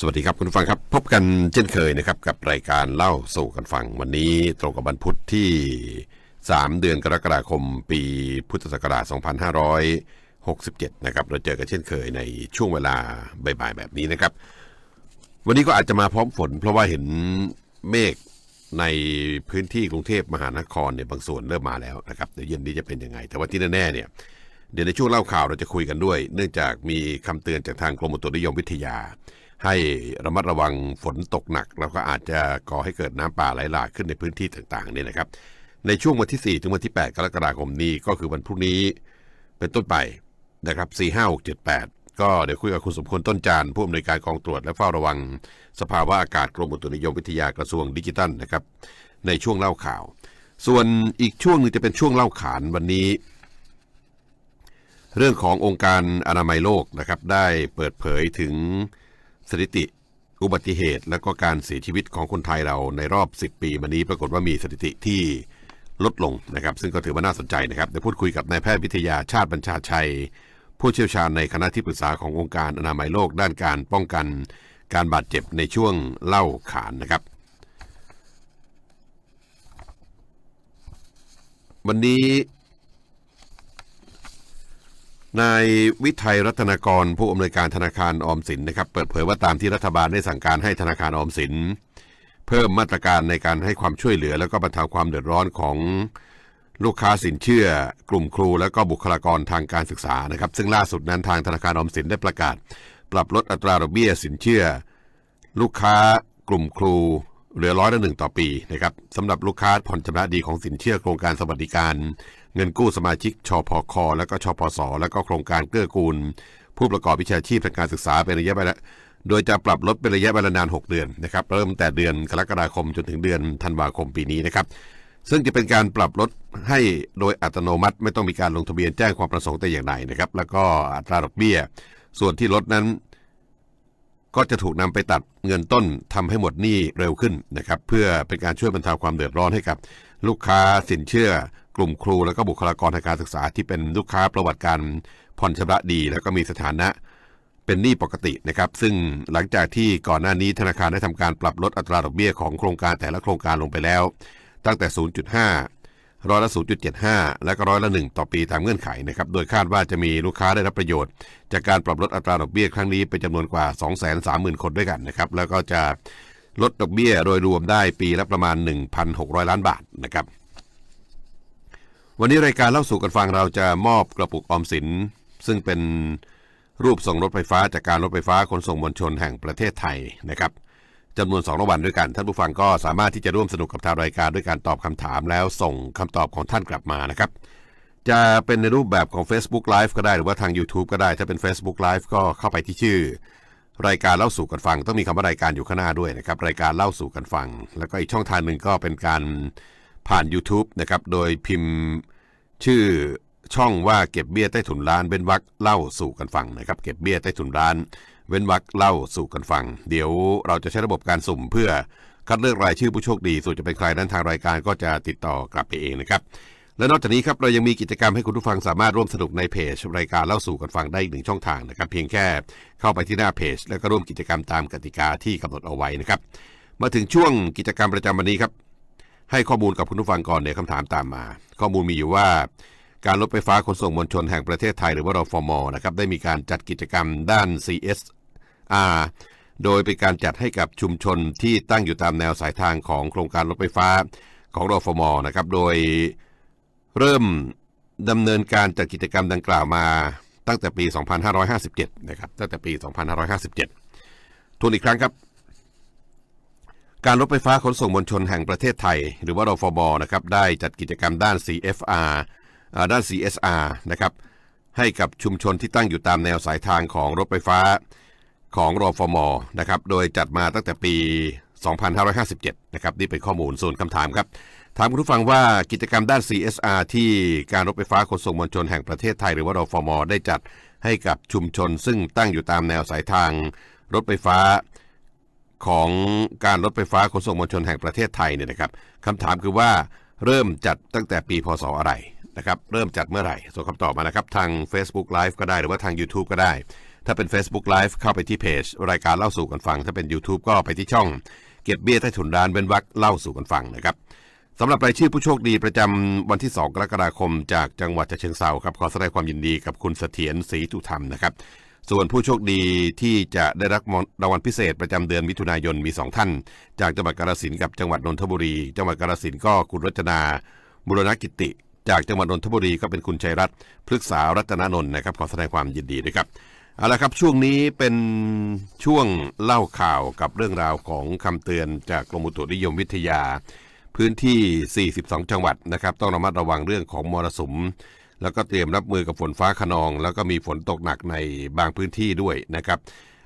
สวัสดีครับคุณผู้ฟังครับ พบกันเช่นเคยนะครับกับรายการเล่าสู่กันฟัง วันนี้ตรงกับวันพุธที่ 3 เดือนกรกฎาคม ปีพุทธศักราช 2567 นะครับเราเจอกันเช่นเคยในช่วงเวลาบ่ายๆแบบนี้นะครับ วันนี้ก็อาจจะมาพร้อมฝน เพราะว่าเห็นเมฆในพื้นที่กรุงเทพมหานครเนี่ยบางส่วนเริ่มมาแล้วนะครับเดี๋ยวเย็นนี้จะเป็นยังไง แต่ว่าที่แน่ๆเนี่ยเดี๋ยวในช่วงเล่าข่าวเราจะคุยกันด้วย เนื่องจากมีคำเตือนจากทางกรมอุตุนิยมวิทยา ให้ระมัดระวังฝนตกหนัก แล้วก็อาจจะก่อให้เกิดน้ำป่าไหลหลากขึ้นในพื้นที่ต่างๆเนี่ยนะครับ ในช่วงวันที่ 4 ถึงวันที่ 8 กรกฎาคมนี้ก็คือวันพรุ่งนี้เป็นต้นไปนะครับ 4 5 6 7 8 ก็เดี๋ยวคุยกับคุณสมควรต้นจานผู้อำนวยการกองตรวจและเฝ้าระวัง สภาวะอากาศกรมอุตุนิยมวิทยากระทรวงดิจิทัลนะครับ ในช่วงเล่าข่าว ส่วนอีกช่วงหนึงจะเป็นช่วงเล่าขานวันนี้เรื่องขององค์การอนามัยโลกนะครับได้เปิดเผยถึง สถิติ อุบัติเหตุและก็การเสียชีวิตของคนไทยเราในรอบ 10 ปีมานี้ปรากฏว่ามีสถิติที่ลดลงนะครับ ซึ่งก็ถือว่าน่าสนใจนะครับเดี๋ยวพูดคุยกับนายแพทย์วิทยาชาติบัญชาชัย ผู้เชี่ยวชาญในคณะที่ปรึกษาขององค์การอนามัยโลกด้านการป้องกัน การบาดเจ็บในช่วงเล่าขานนะครับ วันนี้ นายวิทัยรัตนากร ผู้อำนวยการธนาคารออมสินนะครับ เปิดเผยว่าตามที่รัฐบาลได้สั่งการให้ธนาคารออมสิน เพิ่มมาตรการในการให้ความช่วยเหลือ แล้วก็บรรเทาความเดือดร้อนของลูกค้าสินเชื่อ กลุ่มครู และก็บุคลากรทางการศึกษานะครับ ซึ่งล่าสุดนั้นทางธนาคารออมสินได้ประกาศ ปรับลดอัตราดอกเบี้ยสินเชื่อ ลูกค้ากลุ่มครูเหลือร้อยละหนึ่งต่อปีนะครับสำหรับลูกค้าผ่อนชำระดีของสินเชื่อโครงการสวัสดิการ เงินกู้สมาชิกชพค และก็ชพส และก็โครงการเกื้อกูล ผู้ประกอบวิชาชีพทางการศึกษาเป็นระยะเวลาโดยจะปรับลดเป็นระยะเวลานาน 6 เดือนนะครับเริ่มแต่เดือนกรกฎาคมจนถึงเดือนธันวาคมปีนี้นะครับซึ่งจะเป็นการปรับลดให้โดยอัตโนมัติ ไม่ต้องมีการลงทะเบียนแจ้งความประสงค์แต่อย่างใดนะครับ แล้วก็อัตราดอกเบี้ย ส่วนที่ลดนั้น ก็จะถูกนำไปตัดเงินต้นทำให้หมดหนี้เร็วขึ้นนะครับ เพื่อเป็นการช่วยบรรเทาความเดือดร้อนให้กับ ลูกค้าสินเชื่อ กลุ่มครูและก็บุคลากรทางการศึกษาที่เป็นลูกค้าประวัติการผ่อนชำระดี แล้วก็มีสถานะเป็นหนี้ปกตินะครับ ซึ่งหลังจากที่ก่อนหน้านี้ธนาคารได้ทำการปรับลดอัตราดอกเบี้ยของโครงการแต่ละโครงการลงไปแล้ว ตั้งแต่ 0.5 ร้อยละ 0.75 และก็ร้อยละ 1 ต่อปีตามเงื่อนไขนะครับ โดยคาดว่าจะมีลูกค้าได้รับประโยชน์ จากการปรับลดอัตราดอกเบี้ยครั้งนี้เป็นจำนวนกว่า 230,000 คนด้วยกันนะครับ แล้วก็จะลดดอกเบี้ยโดยรวมได้ปีละประมาณ 1,600 ล้านบาทนะครับ วันนี้รายการเล่าสู่กันฟังเราจะมอบกระปุกออมสิน ซึ่งเป็นรูปส่งรถไฟฟ้าจากการรถไฟฟ้าขนส่งมวลชนแห่งประเทศไทยนะครับจำนวน2รางวัลด้วยกัน ท่านผู้ฟังก็สามารถที่จะร่วมสนุกกับทางรายการด้วยการตอบคำถามแล้วส่งคำตอบของท่านกลับมานะครับ จะเป็นในรูปแบบของ Facebook Live ก็ได้หรือว่าทาง YouTube ก็ได้ ถ้าเป็น Facebook Live ก็เข้าไปที่ชื่อ รายการเล่าสู่กันฟัง ต้องมีคำว่ารายการอยู่ข้างหน้าด้วยนะครับรายการเล่าสู่กันฟัง แล้วก็อีกช่องทางหนึ่งก็เป็นการ ผ่าน YouTube นะครับ โดยพิมพ์ชื่อช่องว่าเก็บเบี้ยใต้ถุนร้านเว้นวักเล่าสู่กันฟังนะครับ เก็บเบี้ยใต้ถุนร้าน เว้นวักเล่าสู่กันฟัง เดี๋ยวเราจะใช้ระบบการสุ่มเพื่อคัดเลือกรายชื่อผู้โชคดีส่วนจะเป็นใครนั้นทางรายการก็จะติดต่อกลับไปเองนะครับ และนอกจากนี้ครับเรายังมีกิจกรรมให้คุณผู้ฟังสามารถร่วมสนุกในเพจรายการเล่าสู่กันฟังได้อีกหนึ่งช่องทางนะครับ เพียงแค่เข้าไปที่หน้าเพจ แล้วก็ร่วมกิจกรรมตามกติกาที่กำหนดเอาไว้นะครับ มาถึงช่วงกิจกรรมประจำวันนี้ครับ ให้ข้อมูลกับคุณผู้ฟังก่อนเดี๋ยวคำถามตามมา ข้อมูลมีอยู่ว่า การรถไฟฟ้าขนส่งมวลชนแห่งประเทศไทยหรือว่ารฟมนะครับได้มีการจัดกิจกรรมด้าน CSR โดยเป็นการจัดให้กับชุมชนที่ตั้งอยู่ตามแนวสายทางของโครงการรถไฟฟ้าของรฟมนะครับโดยเริ่มดำเนินการจัดกิจกรรมดังกล่าวมาตั้งแต่ปี 2557 นะครับ ตั้งแต่ปี 2557 ทวนอีกครั้งครับ การรถไฟฟ้าขนส่งมวลชนแห่งประเทศไทย หรือว่ารฟมนะครับได้จัดกิจกรรมด้าน CFR ด้าน CSR นะครับให้กับชุมชนที่ตั้งอยู่ตามแนวสายทางของรถไฟฟ้าของรอฟมนะครับโดยจัดมาตั้งแต่ปี 2557 นะครับนี่เป็นข้อมูลส่วนคำถามครับ ถามคุณผู้ฟังว่ากิจกรรมด้าน CSR ที่การรถไฟฟ้าขนส่งมวลชนแห่งประเทศไทย หรือว่ารอฟมได้จัดให้กับชุมชนซึ่งตั้งอยู่ตามแนวสายทางรถไฟฟ้า ของการรถไฟฟ้าขนส่งมวลชนแห่งประเทศไทยเนี่ยนะครับคำถามคือว่าเริ่มจัดตั้งแต่ปีพศอะไรนะครับเริ่มจัดเมื่อไหร่ส่งคำตอบมานะครับทาง Facebook Live ก็ได้หรือว่าทาง YouTube ก็ได้ ถ้าเป็น Facebook Live เข้าไปที่เพจรายการเล่าสู่กันฟัง ถ้าเป็น YouTube ก็ไปที่ช่อง เก็บเบี้ยใต้ถุนร้านเว้นวักเล่าสู่กันฟังนะครับสำหรับรายชื่อผู้โชคดีประจำวันที่ 2 กรกฎาคม จากจังหวัดฉะเชิงเซาครับขอแสดงความยินดีกับคุณเสถียรศรีจุธรรมนะครับ ส่วนผู้โชคดีที่จะได้รับรางวัลพิเศษประจำเดือนมิถุนายนมี 2 ท่าน จากจังหวัดกาฬสินธุ์กับจังหวัดนนทบุรี จังหวัดกาฬสินธุ์ก็คุณรัชนาบุรณกิติ จากจังหวัดนนทบุรีก็เป็นคุณชัยรัตน์พฤกษารัตนนนท์นะครับขอแสดงความยินดีด้วยครับเอาละครับช่วงนี้เป็นช่วงเล่าข่าวกับเรื่องราวของคำเตือนจากกรมอุตุนิยมวิทยา พื้นที่ 42 จังหวัดนะครับ ต้องระมัดระวังเรื่องของมรสุม แล้วก็เตรียมรับมือกับฝนฟ้าขนอง แล้วก็มีฝนตกหนักในบางพื้นที่ด้วยนะครับ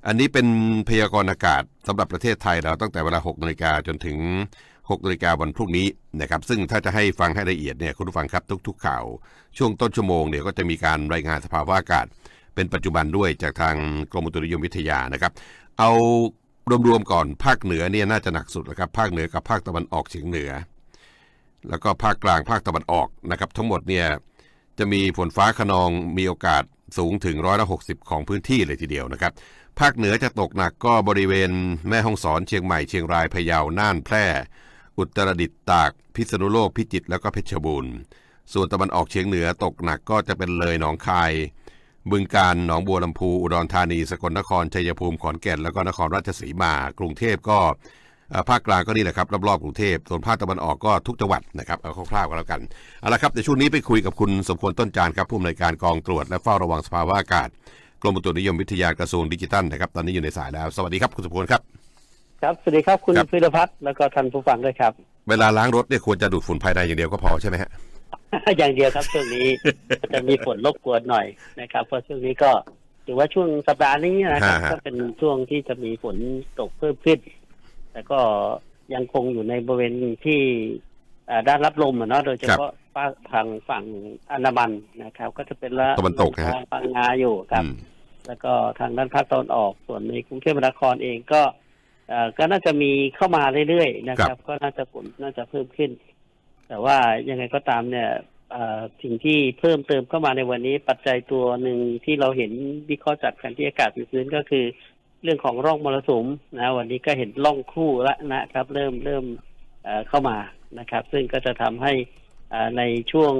อันนี้เป็นพยากรณ์อากาศสำหรับประเทศไทยเราตั้งแต่เวลา6นาฬิกาจนถึง6นาฬิกาวันพรุ่งนี้นะครับ ซึ่งถ้าจะให้ฟังให้ละเอียดเนี่ยคุณผู้ฟังครับทุก ๆ ข่าว ช่วงต้นชั่วโมงเนี่ยก็จะมีการรายงานสภาวะอากาศ เป็นปัจจุบันด้วยจากทางกรมอุตุนิยมวิทยานะครับ เอารวมๆก่อนภาคเหนือเนี่ยน่าจะหนักสุดแล้วครับภาคเหนือกับภาคตะวันออกเฉียงเหนือ แล้วก็ภาคกลางภาคตะวันออกนะครับ ทั้งหมดเนี่ย จะมีฝนฟ้าขนองมีโอกาสสูงถึงร้อยละหกสิบของพื้นที่เลยทีเดียวนะครับ ภาคเหนือจะตกหนักก็บริเวณแม่ฮ่องสอนเชียงใหม่เชียงรายพะเยาน่านแพร่ อุตรดิตถ์ตาก พิษณุโลกพิจิตรแล้วก็เพชรบูรณ์ ส่วนตะวันออกเฉียงเหนือตกหนักก็จะเป็นเลยหนองคาย บึงการหนองบัวลำพูอุดรธานีสกลนครชัยภูมิขอนแก่นแล้วก็นครราชสีมากรุงเทพก็ ภาคกลางก็นี่แหละครับรอบๆกรุงเทพส่วนภาคตะวันออกก็ทุกจังหวัดนะครับเอาคร่าวๆกันแล้วกันเอาละครับในช่วงนี้ไปคุยกับคุณสมควรต้นจานครับผู้อำนวยการกองตรวจและเฝ้าระวังสภาวะอากาศกรมอุตุนิยมวิทยากระทรวงดิจิทัลนะครับตอนนี้อยู่ในสายแล้ว สวัสดีครับคุณสมควรครับ ครับสวัสดีครับคุณครับ พิรพัฒน์แล้วก็ท่านผู้ฟังด้วยครับ เวลาล้างรถเนี่ยควรจะดูดฝุ่นภายในอย่างเดียวก็พอใช่ไหมฮะ อย่างเดียวครับช่วงนี้ จะมีฝนรบกวนหน่อยนะครับ เพราะช่วงนี้ก็ถือว่าช่วงสัปดาห์นี้นะครับ ฮะฮะ ก็เป็นช่วงที่จะมีฝนตกเพิ่มขึ้น แต่ก็ยังคงอยู่ในบริเวณที่เอ่อด้านรับลมอะเนาะโดยเฉพาะภาคทางฝั่งอันดามันนะครับ ก็จะเป็นละตะวันตกนะฮะฟังงาอยู่ครับอืมแล้วก็ทางด้านภาคตะวันออกส่วนในกรุงเทพมหานครเองก็เอ่อก็น่าจะมีเข้ามาเรื่อยๆนะครับ ก็น่าจะฝนน่าจะเพิ่มขึ้น แต่ว่ายังไงก็ตามเนี่ยเอ่อสิ่งที่เพิ่มเติมเข้ามาในวันนี้ ปัจจัยตัวหนึ่งที่เราเห็นวิเคราะห์จากแผนที่อากาศพื้นก็คือ เรื่องของร่องมรสุมนะวันนี้ก็เห็นร่องคู่แล้วนะครับ เริ่มเริ่มเอ่อเข้ามานะครับ ซึ่งก็จะทำให้เอ่อในช่วง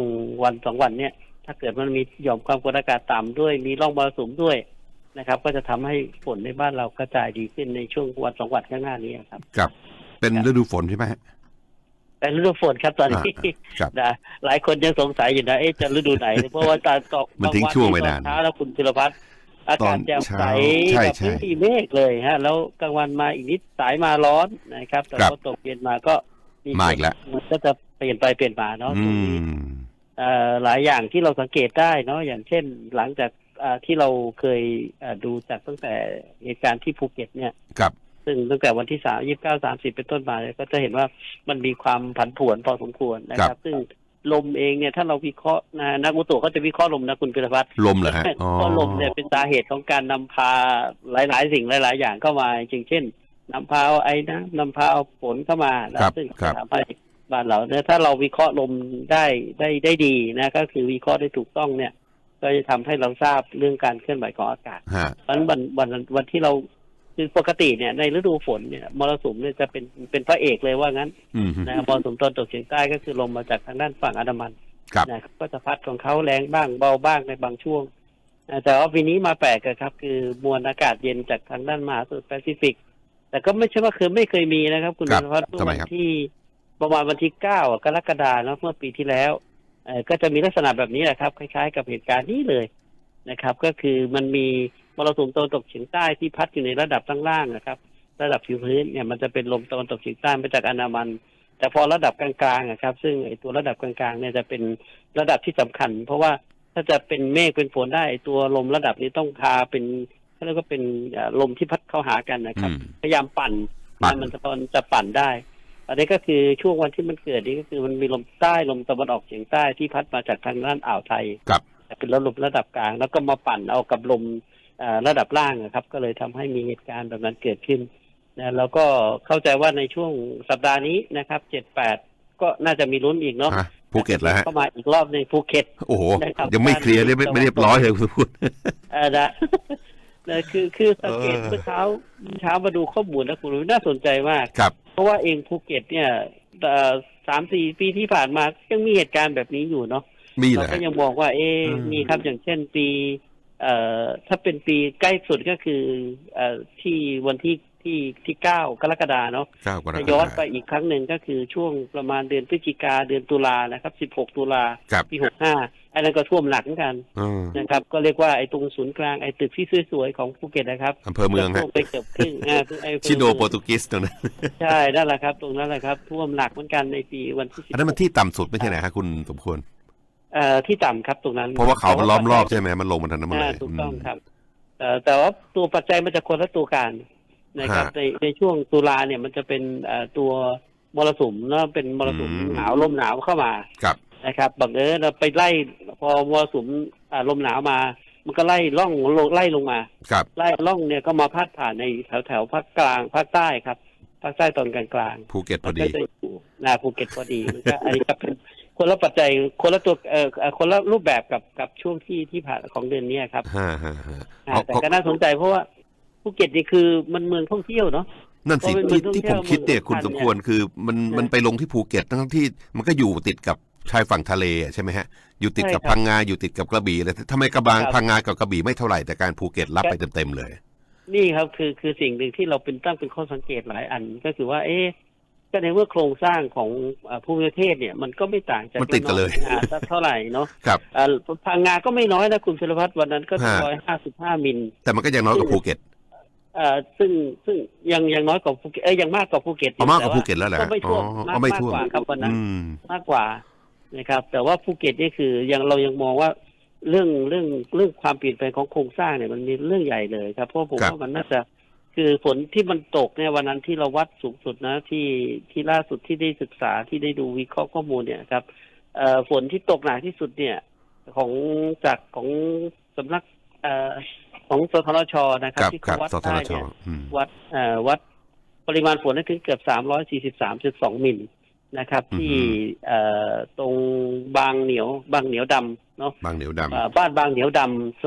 วันสองวันเนี่ย ถ้าเกิดมันมีหย่อมความกดอากาศต่ำด้วย มีร่องมรสุมด้วยนะครับ ก็จะทำให้ฝนในบ้านเรากระจายดีขึ้นในช่วงวันสองวันข้างหน้านี้ครับครับเป็นฤดูฝนใช่ไหมฮะแต่ฤดูฝนครับตอนนี้อ่าครับนะหลายคนยังสงสัยอยู่นะเอ๊ะจะฤดูไหน เพราะว่าตอนตกมันทิ้งช่วงไปนานเช้าแล้วคุณพิรพัฒน์ อากาศแจ่มใสใช่แบบใช่ไม่มีเมฆเลยฮะ แล้วกลางวันมาอีกนิดสายมาร้อนนะครับ แต่ครับพอตกเย็นมาก็ฝนมาอีกแล้วมันก็จะเปลี่ยนไปเปลี่ยนมาเนาะอืช่วงนี้มเอ่อหลายอย่างที่เราสังเกตได้เนาะอย่างเช่นหลังจากอ่าที่เราเคยอ่าดูจากตั้งแต่เหตุการณ์ที่ภูเก็ตเนี่ยครับซึ่งตั้งแต่วันที่สามยี่สิบเก้าสามสิบเป็นต้นมาเนี่ยก็จะเห็นว่ามันมีความผันผวนพอสมควรนะคครัรับบซึ่ง ลมเองเนี่ยถ้าเราวิเคราะห์นะนักอุตุเขาจะวิเคราะห์ลมนะคุณพิรพัฒน์ลมเหรอฮะอ๋อ เพราะลมเนี่ยเป็นสาเหตุของการนำพาหลาย ๆ สิ่งหลาย ๆ อย่างเข้ามาอย่างเช่นนำพาเอาไอ้นะนำพาเอาฝนเข้ามานะครับ ซึ่งครับทำให้บ้านเราเนี่ยถ้าเราวิเคราะห์ลมได้ได้ได้ดีนะก็คือวิเคราะห์ได้ถูกต้องเนี่ย ก็จะทำให้เราทราบเรื่องการเคลื่อนไหวของอากาศ ฮะ เพราะฉะนั้นวันวันวันที่เรา คือปกติเนี่ยในฤดูฝนเนี่ยมรสุมเนี่ยจะเป็นเป็นพระเอกเลยว่างั้นอืมนะมรสุมตอนตกเฉียงใต้ก็คือลมมาจากทางด้านฝั่งอันดามันครับ นะครับก็จะพัดของเขาแรงบ้างเบาบ้างในบางช่วงอ่าแต่ว่าปีนี้มาแปลกอะครับ คือมวลอากาศเย็นจากทางด้านมหาสมุทรแปซิฟิก แต่ก็ไม่ใช่ว่าคือไม่เคยมีนะครับ คุณครับนภัสเมื่อทำไมวันครับ ที่ประมาณวันที่เก้ากรกฎาคมเนอะเมื่อปีที่แล้วเอ่อก็จะมีลักษณะแบบนี้แหละครับ คล้าย ๆ กับเหตุการณ์นี้เลยนะครับ ก็คือมันมี มรสุมตะวันตกเฉียงใต้ที่พัดอยู่ในระดับข้างล่างนะครับ ระดับผิวพื้นเนี่ยมันจะเป็นลมตะวันตกเฉียงใต้มาจากอันดามัน แต่พอระดับกลางๆอะครับ ซึ่งไอ้ตัวระดับกลางๆเนี่ยจะเป็นระดับที่สำคัญ เพราะว่าถ้าจะเป็นเมฆเป็นฝนได้ไอ้ตัวลมระดับนี้ต้องพาเป็นเขาเรียกว่าเป็นเอ่อลมที่พัดเข้าหากันนะครับอืมพยายามปั่นปั่นมันจะมันจะปั่นได้ อันนี้ก็คือช่วงวันที่มันเกิดนี่ก็คือมันมีลมใต้ลมตะวันออกเฉียงใต้ที่พัดมาจากทางด้านอ่าวไทยครับเป็นลมระดับกลาง แล้วก็มาปั่นเอากับลมเอ่อ ระดับล่างนะครับ ก็เลยทำให้มีเหตุการณ์แบบนั้นเกิดขึ้นนะแล้วก็เข้าใจว่าในช่วงสัปดาห์นี้นะครับเจ็ดแปดก็น่าจะมีลุ้นอีกเนาะอะภูเก็ตแล้วฮะเข้ามาอีกรอบในงภูเก็ตโอ้โหนะครับยังไม่เคลียร์เลยไม่ไม่เรียบร้อยเลยคุณพูดเออนะนะคือคือสังเกตเออเมื่อเช้าเมื่อเช้ามาดูข้อมูลนะคุณน่าสนใจมากครับ เพราะว่าเองภูเก็ตเนี่ยเอ่อสามสี่ปีที่ผ่านมายังมีเหตุการณ์แบบนี้อยู่เนาะมีเหรเราอก็ฮะยังมองว่า เอ๊ะอืมมีครับอย่างเช่นปี เอ่อถ้าเป็นปีใกล้สุดก็คือเอ่อที่วันที่ที่ที่เก้ากรกฎาเนาะเก้ากรกถ้าฎาย้อนไปอีกครั้งหนึ่งก็คือช่วงประมาณเดือนพฤศจิกาเดือนตุลานะครับ16ตุลาครับ ปี65อันนั้นก็ท่วมหนักเหมือนกันอืมนะครับ ก็เรียกว่าไอ้ตรงศูนย์กลางไอ้ตึกที่สวยๆของภูเก็ตนะครับอำเภอเมืองท่ฮะวมไปเกือบครึ่งอ่าไอ้ชิโดโปรตุเกสตรงนั้นใช่นั่นแหละครับ ตรงนั้นแหละครับท่วมหนักเหมือนกันในปีวันที่อันนั้นมันที่ต่ำสุดไม่ใช่ไหนฮะคุณสมควร เอ่อที่ต่ำครับตรงนั้นเพราะว่าเขามันล้อมรอบใช่ไหมมันลงมาทางนั้นหมดเลอ่ายถูกต้องครับเอ่อแต่ว่าตัวปัจจัยมันจะคนละตัวกันนะครับ ฮะในในช่วงตุลาเนี่ยมันจะเป็นเอ่อตัวมรสุมเนาะเป็นมรสุมอืม หนาวลมหนาวเข้ามาครับ นะครับบังเอิญเราไปไล่พอมรสุมอ่าลมหนาวมา มันก็ไล่ล่องลงไล่ลงมา ครับ ไล่ล่องเนี่ยก็มาพาดผ่านในแถวแถวๆภาคกลางภาคใต้ครับภาคใต้ตอนกลางกลางๆภูเก็ตพอมันดีก็จะอยู่นาภูเก็ตพอดีมันก็อันนี้ก็เป็น คนละปัจจัยคนละตัวเอ่อเอ่อคนละรูปแบบกับกับช่วงที่ที่ผ่านของเดือนเนี้ยครับฮ่าฮ่าฮ่าอ่าเพราะแต่เพราะก็น่าสนใจเพราะว่าภูเก็ตนี่คือมันเมืองท่องเที่ยวเนาะนั่นสิเพราะเป็นที่เมืองท่องที่ผมคิดเนี่ยเที่ยวคุณเมืองสมควรคือมันเนี่ยมันไปลงที่ภูเก็ตทั้งที่มันก็อยู่ติดกับชายฝั่งทะเลอะใช่ไหมฮะ อยู่ติดกับใช่ครับพังงาอยู่ติดกับกระบี่เลยทำไมกระบางครับพังงากับกระบี่ไม่เท่าไหร่แต่การภูเก็ตรับไปเต็มๆเลย นี่ครับคือคือสิ่งหนึ่งที่เราเป็นตั้งเป็นข้อสังเกตหลายอันก็คือว่า เอ๊ะ ก็ในเมื่อโครงสร้างของอ่าภูมิประเทศเนี่ยมันก็ไม่ต่างจากมันติดกันเลยอ่าสักเท่าไหร่เนาะครับอ่าพังงาก็ไม่น้อยนะคุณพิรพัฒน์วันนั้นก็ฮะร้อยห้าสิบห้ามิล แต่มันก็ยังน้อยกว่าภูเก็ตเอ่อซึ่งซึ่งยังยังน้อยกว่าภูเก็ตเอ้ยยังมากกว่าภูเก็ตเอามากกว่าแต่ภูเก็ตแล้วเหรอก็ฮะไม่อ๋ท่อวมมากเอาไม่มากท่วมกว่าครับวันนั้นอืมมากกว่านะครับ แต่ว่าภูเก็ตนี่คือยังเรายังมองว่าเรื่องเรื่องเรื่องความเปลี่ยนแปลงของโครงสร้างเนี่ยมันมีเรื่องใหญ่เลยครับเพราะผมครับว่ามันน่าจะ คือฝนที่มันตกเนี่ยวันนั้นที่เราวัดสูงสุดนะที่ที่ล่าสุดที่ได้ศึกษาที่ได้ดูวิเคราะห์ข้อมูลเนี่ยครับเอ่อฝนที่ตกหนักที่สุดเนี่ย ของจากของสำนักเอ่อของสทรชนะคครับรับ ที่ครัเขาบวัดสทได้รชเนี่ยอืมวัดเอ่อวัดปริมาณฝนได้ถึงเกือบ343.2มิลนะครับ ที่เอ่อตรงบางเหนียว บางเหนียวดำเนาะบางเหนียวดเอ่อบ้านบางเหนียวดำส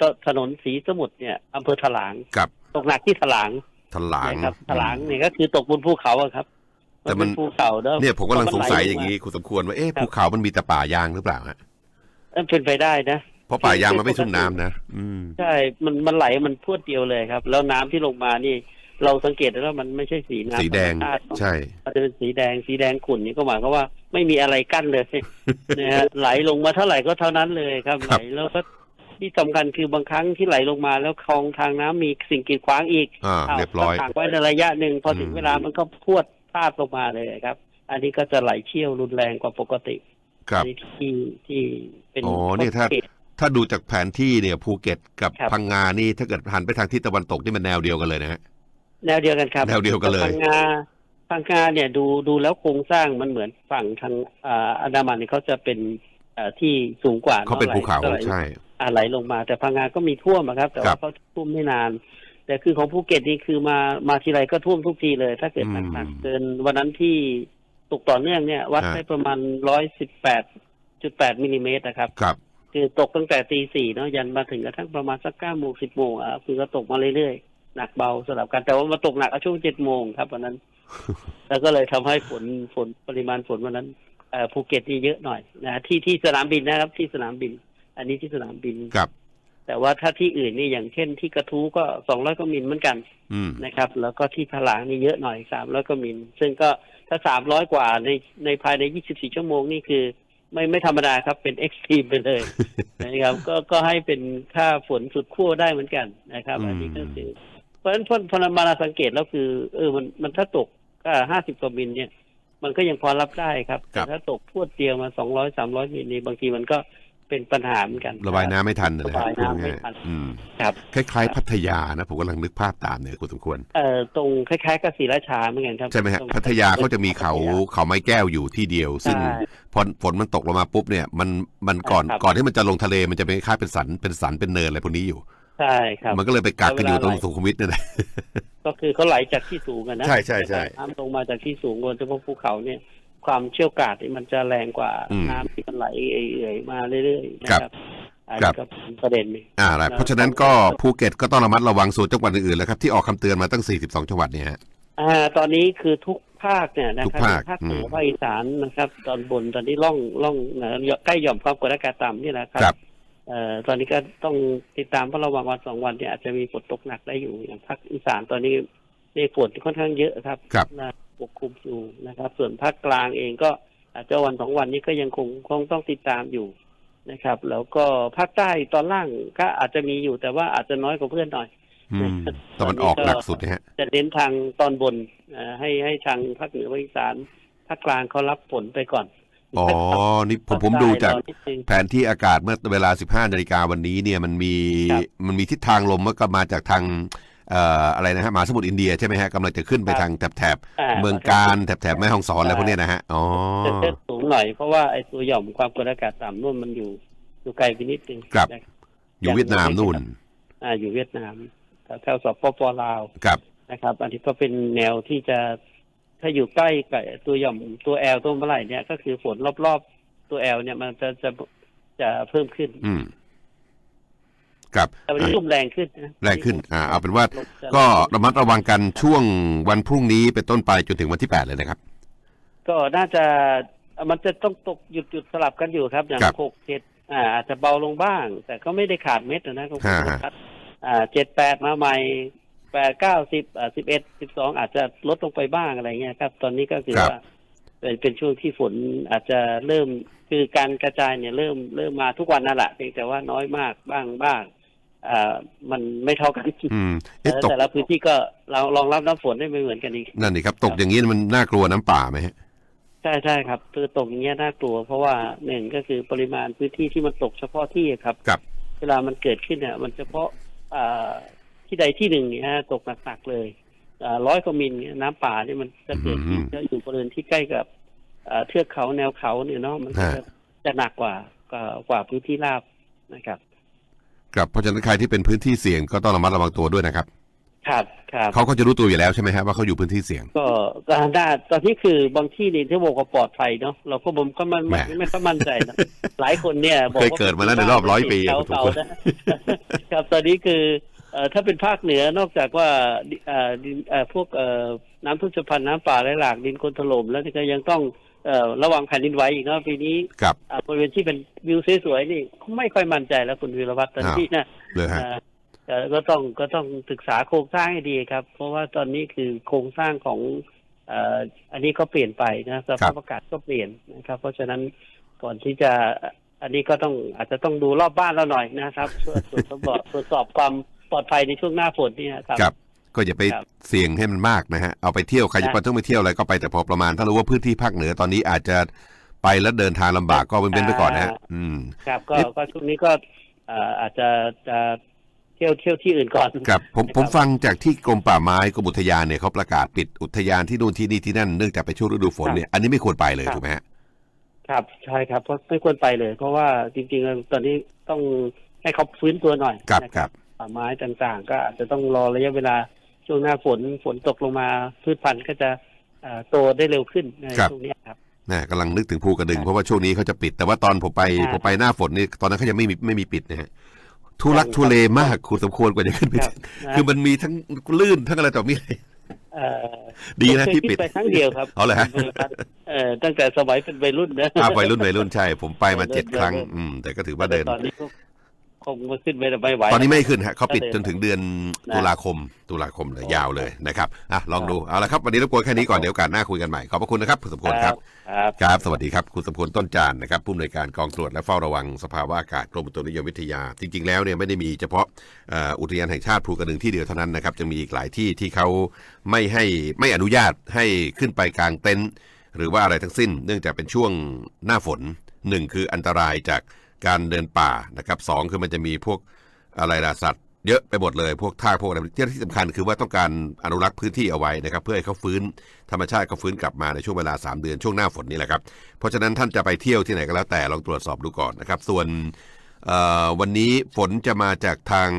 ถถถนนศรีสมุทรเนี่ยอำเภอถลางำกับ ตกหนักที่ถลางทลางนะครับถลางเนี่ยก็คือตกบนภูเขาอะครับ แต่มันเป็นภูเขาเนอะเนี่ยผมกำลังสงสัยเพระอย่างนี้นี้คุณสมควรว่าเอ๊ะครับภูเขามันมีแต่ป่ายางหรือเปล่าฮะเป็นไปได้นะเพราะป่ายางมันไม่ชุ่มน้ำนะอืมใช่มันมันไหลมันพรวดเดียวเลยครับ แล้วน้ำที่ลงมานี่ เราสังเกตได้ว่ามันไม่ใช่สีน้ำสีแดงธรรมชาติเนอะใช่มันจะเป็นสีแดงสีแดงขุ่นนี่ก็หมายความว่าไม่มีอะไรกั้นเลยนะฮะไหลลงมาเท่าไหร่ก็เท่านั้นเลยครับคไหรัลบแล้วก็ ที่สำคัญคือบางครั้งที่ไหลลงมาแล้วคลองทางน้ำมีสิ่งกีดขวางอีกอ่าาวเรียบร้อยก็ขังไว้ในระยะหนึ่งพอถึงอืมเวลามันก็พรวดพลาดลงมาเลยครับ อันนี้ก็จะไหลเชี่ยวรุนแรงกว่าปกติ ครับอันนี้ที่ที่เป็นอ๋อเนี่ยถ้าข้อสังเกตถ้าดูจากแผนที่เนี่ยภูเก็ตกับครับพังงานี่ถ้าเกิดหันไปทางทิศตะวันตกนี่มันแนวเดียวกันเลยนะฮะแนวเดียวกันครับแนวเดียวกันเลยพังงาพังงาเนี่ยดูดูแล้วโครงสร้างมันเหมือนฝั่งทางอ่าอันดามันเนี่ยเขาจะเป็นอ่า ที่สูงกว่าเขาเป็นภูเขาไหลใช่อ่าไหลลงมา แต่พังงาก็มีท่วมอะครับ แต่ครัว่าบเขาท่วมไม่นาน แต่คือของภูเก็ตนี่คือมามาทีไรก็ท่วมทุกทีเลย ถ้าเกิดอืมหนักๆเกินวันนั้นที่ตกต่อเนื่องเนี่ยวัดฮะได้ประมาณร้อยสิบแปดจุดแปดมิลลิเมตรนะครับครับ คือตกตั้งแต่ตีสี่เนาะยันมาถึงกระทั่งประมาณสักเก้าโมงสิบโมงอะคือก็ตกมาเรื่อยๆ หนักเบาสลับกันแต่ว่ามาตกหนักเอาช่วงเจ็ดโมงครับวันนั้น แล้วก็เลยทำให้ฝนฝนปริมาณฝนวันนั้นเอ่อ ภูเก็ตนี่เยอะหน่อยนะที่ที่สนามบินนะครับ ที่สนามบิน อันนี้ที่สนามบินครับ แต่ว่าถ้าที่อื่นนี่อย่างเช่นที่กระทู้ก็สองร้อยกว่ามิลเหมือนกันอืมนะครับ แล้วก็ที่ถลางนี่เยอะหน่อยสามร้อยกว่ามิลซึ่งก็ถ้าสามร้อยกว่าในในภายในยี่สิบสี่ชั่วโมงนี่คือไม่ไม่ธรรมดาครับเป็นเอ็กซ์ตรีมไปเลยนะครับ ก็ก็ให้เป็นค่าฝนสุดขั้วได้เหมือนกันนะครับ อันนี้ก็คือ เพราะฉะนั้นพอพอมาสังเกตแล้วคือ เออมันมันถ้าตกก็ห้าสิบกว่ามิลเนี่ย มันก็ยังพอรับได้ครับครัแต่บถ้าตกพรวดเดียวมาสองร้อยสามร้อยมิลนี่บางทีมันก็เป็นปัญหาเหมือนกัน ระบายน้ำไม่ทันนะระบายน้ำไม่ทันอืมครับคล้ายๆ พัทยานะผมกำลังนึกภาพตามเนี่ยคุณสมควรเอ่อตรงคล้ายๆกับศรีราชาเหมือนกันครับใช่ไหมฮะตรงพัทยาเขาจะมีเขาเขาไม้แก้วอยู่ที่เดียว ซึ่งใช่พอฝนมันตกลงมาปุ๊บเนี่ยมันมันก่อนครับก่อนที่มันจะลงทะเลมันจะเป็นคล้ายเป็นสันเป็นสันเป็นเนินอะไรพวกนี้อยู่ ใช่ครับมันก็เลยไปกักกันอยู่ตรงแล้วเวลาสุขุมวิทนี่แหละก็คือเขาไหลจากที่สูงกันนะใช่ใช่ใช่น้ำลงมาจากที่สูงบนเฉพาะภูเขาเนี่ย ความเชี่ยวกราดนี่มันจะแรงกว่าอืมน้ำที่มันไหลเอื่อยๆมาเรื่อยๆนะครับอันครันี้บก็เป็นประเด็นหนึ่งอ่าอะไรเพราะฉะนั้นก็ภูเก็ตก็ต้องระมัดระวังส่วนจังหวัดอื่นๆแล้วครับที่ออกคำเตือนมาตั้ง 42 จังหวัดเนี่ยฮะอ่า ตอนนี้คือทุกภาคเนี่ยนะทุกครับภาคภาคเหนืออืมภาคอีสานนะครับ ตอนบนตอนนี้ล่องล่องเอ่อใกล้หย่อมความกดอากาศต่ำนี่นะครัครับ เอ่อตอนนี้ก็ต้องติดตามเพราะระวังวันสองวันเนี่ยอาจจะมีฝนตกหนักได้อยู่อย่างภาคอีสานตอนนี้ในฝนค่อนข้างเยอะครับครับ นะปกคลุมอยู่นะครับ ส่วนภาคกลางเองก็อาจจะวันสองวันนี้ก็ยังคงคงต้องติดตามอยู่นะครับ แล้วก็ภาคใต้ตอนล่างก็อาจจะมีอยู่แต่ว่าอาจจะน้อยกว่าเพื่อนหน่อย อืมตะวันออกหนักสุดนะฮะ จะเน้นทางตอนบนเอ่อให้ให้ทางภาคเหนือภาคอีสานภาคกลางเขารับฝนไปก่อน อ๋อ นี่ผมผมดูจากรอนินึงแผนที่อากาศเมื่อเวลา 15นาฬิกาวันนี้เนี่ยมันมีครับมันมีทิศทางลมมันก็มาจากทางเอ่ออะไรนะฮะมหาสมุทรอินเดียใช่ไหมฮะกำลังจะขึ้นไปครับทางแถบแถบอ่าเมืองการแถบแถบแม่ฮ่องสอนอะไรพวกเนี้ยนะฮะอ๋อจะจะสูงหน่อยเพราะว่าไอ้ตัวหย่อมความกดอากาศต่ำนู่นมันอยู่อยู่ไกลไปนิดนึงครับนะอยู่เวียดนามนู่น อ่าอยู่เวียดนามแถวๆสปปลาวครับนะครับ อันนี้ก็เป็นแนวที่จะ ถ้าอยู่ใกล้กับตัวหย่อมตัวแอลตัวเมื่อไหร่เนี่ยก็คือฝนรอบๆตัวแอลเนี่ยมันจะจะจะเพิ่มขึ้น อืมครับแต่วันนี้ลมแรงขึ้นนะแรงขึ้น อ่า เอาเป็นว่าลมจะก็ระมัดระวังกันช่วงวันพรุ่งนี้เป็นต้นไปจนถึงวันที่8เลยนะครับ ก็น่าจะมันจะต้องตกหยุดหยุดสลับกันอยู่ครับ อย่างครับหกเจ็ดอ่าอาจจะเบาลงบ้าง แต่ก็ไม่ได้ขาดเม็ดนะครัฮะฮะบอ่าเจ็ดแปดมาใหม่ แปดเก้าสิบอ่าสิบเอ็ดสิบสองอาจจะลดลงไปบ้างอะไรเงี้ยครับ ตอนนี้ก็คือครับว่าเป็นเป็นช่วงที่ฝนอาจจะเริ่มคือการกระจายเนี่ยเริ่มเริ่มมาทุกวันนั่นแหละเพียงแต่ว่าน้อยมากบ้างบ้างอ่ามันไม่เท่ากันอืมเอ๊ะตกแต่ละพื้นที่ก็เราลองรับน้ำฝนได้ไม่เหมือนกันอีกนั่นนี่ครับ ตกอย่างนี้มันน่ากลัวน้ำป่าไหมฮะใช่ใช่ครับคือตกอย่างเงี้ยน่ากลัว เพราะว่าหนึ่งก็คือปริมาณพื้นที่ที่มันตกเฉพาะที่ครับครับเวลามันเกิดขึ้นเนี่ย มันเฉพาะอ่า ที่ใดที่หนึ่งเนี่ยฮะตกหนักๆเลยร้อยกว่ามิลเนี่ยน้ำป่าเนี่ยมันจะเกิดขึ้นอืมจะอยู่บริเวณที่ใกล้กับอ่าเทือกเขาแนวเขาเนี่ยเนาะมันก็ฮะจะจะหนักกว่ากว่ากว่าพื้นที่ราบนะครับครับเพราะฉะนั้นใครที่เป็นพื้นที่เสี่ยงก็ต้องระมัดระวังตัวด้วยนะครับครับครับเขาก็จะรู้ตัวอยู่แล้วใช่ไหมฮะว่าเขาอยู่พื้นที่เสี่ยงก็ก็ได้ตอนนี้คือบางที่นี่ที่บอกว่าปลอดภัยเนาะเราก็ผมก็มันไม่แหมไม่ค่อยมั่นใจนะหลายคนเนี่ยบอกเคยเกิดมาแล้วในรอบร้อยปีเขาอะคุณเขาสุพลนะครับตอนนี้คือ เอ่อถ้าเป็นภาคเหนือนอกจากว่าดิเอ่อดินเอ่อพวกเอ่อน้ำท่วมฉับพลันน้ำป่าไหลหลากดินโคลนถล่มแล้วนี่ก็ยังต้องเอ่อระวังแผ่นดินไหวอีกเนาะปีนี้ครับ อ่าบริเวณที่เป็นวิวสวยๆนี่ไม่ค่อยมั่นใจแล้วคุณวีรวัตรตอนนี้นะ เลยฮะเอ่อเอ่อก็ต้องก็ต้องศึกษาโครงสร้างให้ดีครับ เพราะว่าตอนนี้คือโครงสร้างของเอ่ออันนี้ก็เปลี่ยนไปนะสภาพอากาศก็เปลี่ยนนะครับ เพราะฉะนั้นก่อนที่จะอันนี้ก็ต้องอาจจะต้องดูรอบบ้านเราหน่อยนะครับเพื่อตรวจสอบตรวจสอบความ ปลอดภัยในช่วงหน้าฝนนี่นะครับ ครับ ก็อย่าไปครับเสี่ยงให้มันมากนะฮะ เอาไปเที่ยวใครจะนะไปต้องไปเที่ยวอะไรก็ไปแต่พอประมาณ ถ้ารู้ว่าพื้นที่ภาคเหนือตอนนี้อาจจะไปแล้วเดินทางลำบากก็เว้นๆไปก่อนนะฮะ อืม ครับ ก็เอ๊ะ ก็ช่วงนี้ก็เอ่ออาจจะจะเที่ยวเที่ยวที่อื่นก่อน ครับผมนะครับผมฟังจากที่กรมป่าไม้กรมอุทยานเนี่ยเขาประกาศปิดอุทยานที่นู่นที่นี่ที่นั่นเนื่องจากเป็นช่วงฤดูฝนเนี่ยอันนี้ไม่ควรไปเลยครับ ถูกไหมฮะ ครับใช่ครับเพราะไม่ควรไปเลย เพราะว่าจริงๆแล้วตอนนี้ต้องให้เขาฟื้นตัวหน่อยครับนะครับ ป่าไม้ต่างๆ ก็อาจจะต้องรอระยะเวลาช่วงหน้าฝนฝนตกลงมาพืชพันธุ์ก็จะเอ่อโตได้เร็วขึ้นในครับช่วงเนี้ยครับนะกำลังนึกถึงภูกระดึงครับเพราะว่าช่วงนี้เขาจะปิด แต่ว่าตอนผมไปครับผมไปหน้าฝนนี่ตอนนั้นเขายังไม่มีไม่มีปิดนะฮะทุลักทุเลมากคุณสมควรกว่าจะขึ้นไปครับนะคือมันมีทั้งลื่นทั้งอะไรต่อมีอะไรเอ่อดีนะผมเคยที่ปิดขึ้ไปครั้งเดียวครับเอาเลยฮะเอ่อตั้งแต่สมัยเป็นวัยรุ่นนะอาวัยรุ่นวัยรุ่นใช่ ผมไปมาวัยรุ่นเจ็ดครั้งวัยรุ่นอืมแต่ก็ถือว่าเดินตอนนี้ก็ คงมาขึ้นไม่ได้ไม่ไหว ตอนนี้ไม่ขึ้นฮะเขาปิดก็เดินจนถึงเดือนนะตุลาคม ตุลาคมเลยโอ้ยาวเลยนะครับอะลองดูเอาละครับวันนี้รบกวนแค่นี้ก่อนเดี๋ยวโอกาสหน้าคุยกันใหม่ขอบพระคุณนะครับคุณสมควรครับครับครับ สวัสดีครับคุณสมควรต้นจานนะครับผู้อำนวยการกองตรวจและเฝ้าระวังสภาวะอากาศกรมอุตุนิยมวิทยา จริง ๆ แล้วเนี่ยไม่ได้มีเฉพาะเอ่ออุทยานแห่งชาติภูกระดึงที่เดียวเท่านั้นนะครับจะมีอีกหลายที่ที่เขาไม่ให้ไม่อนุญาตให้ขึ้นไปกลางเต็นท์หรือว่าอะไรทั้งสิ้น เนื่องจากเป็นช่วงหน้าฝนหนึ่งคืออันตรายจาก การเดินป่านะครับสองคือมันจะมีพวกอะไรล่ะสัตว์เยอะไปหมดเลยพวกท่าพวกอะไรที่สำคัญคือว่าต้องการอนุรักษ์พื้นที่เอาไว้นะครับ เพื่อให้เขาฟื้นธรรมชาติเขาฟื้นกลับมาในช่วงเวลา 3 เดือนช่วงหน้าฝนนี่แหละครับเพราะฉะนั้นท่านจะไปเที่ยวที่ไหนก็แล้วแต่ลองตรวจสอบดูก่อนนะครับ ส่วนวันนี้ฝนจะมาจากทาง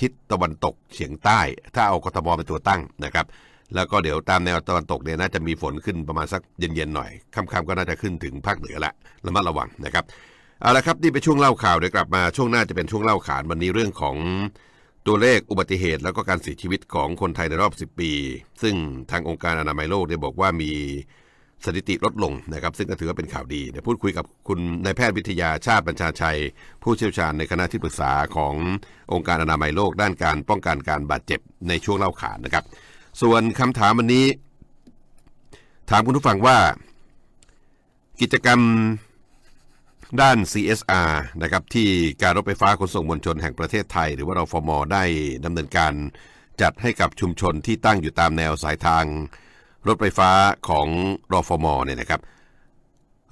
ทิศตะวันตกเฉียงใต้ ถ้าเอากทมเป็นตัวตั้งนะครับแล้วก็เดี๋ยวตามแนวตะวันตกเนี่ยน่าจะมีฝนขึ้นประมาณสักเย็นๆหน่อยค่ำๆก็น่าจะขึ้นถึงภาคเหนือละระมัดระวังนะครับ เอาละครับนี่เป็นช่วงเล่าข่าวเดี๋ยวกลับมาช่วงหน้าจะเป็นช่วงเล่าขานวันนี้เรื่องของตัวเลขอุบัติเหตุ แล้วก็การเสียชีวิตของคนไทยในรอบ 10 ปี ซึ่งทางองค์การอนามัยโลกได้บอกว่ามีสถิติลดลงนะครับ ซึ่งก็ถือว่าเป็นข่าวดีเดี๋ยวพูดคุยกับคุณนายแพทย์วิทยาชาติบัญชาชัย ผู้เชี่ยวชาญในคณะที่ปรึกษาขององค์การอนามัยโลก ด้านการป้องกันการบาดเจ็บในช่วงเล่าขานนะครับ ส่วนคำถามวันนี้ ถามคุณผู้ฟังว่า กิจกรรม ด้าน CSR นะครับที่การรถไฟฟ้าขนส่งมวลชนแห่งประเทศไทย หรือว่าเราฟมได้ดำเนินการจัดให้กับชุมชนที่ตั้งอยู่ตามแนวสายทาง รถไฟฟ้าของรอฟมเนี่ยนะครับ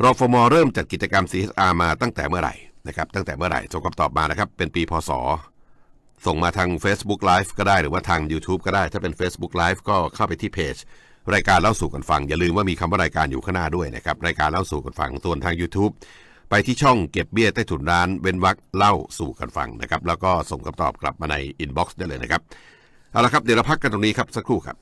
รอฟมเริ่มจัดกิจกรรม CSR มาตั้งแต่เมื่อไหร่นะครับตั้งแต่เมื่อไหร่ส่งคำตอบมานะครับเป็นปีพศ ส่งมาทาง Facebook Live ก็ได้หรือว่าทาง YouTube ก็ได้ถ้าเป็น Facebook Live ก็เข้าไปที่เพจรายการเล่าสู่กันฟัง อย่าลืมว่ามีคำว่ารายการอยู่ข้างหน้าด้วยนะครับรายการเล่าสู่กันฟังส่วนทาง YouTube ไปที่ช่องเก็บเบี้ยใต้ถุนร้านเว้นวักเล่าสู่กันฟังนะครับ แล้วก็ส่งคำตอบกลับมาในอินบ็อกซ์ได้เลยนะครับ เอาละครับ เดี๋ยวเราพักกันตรงนี้ครับ สักครู่ครับ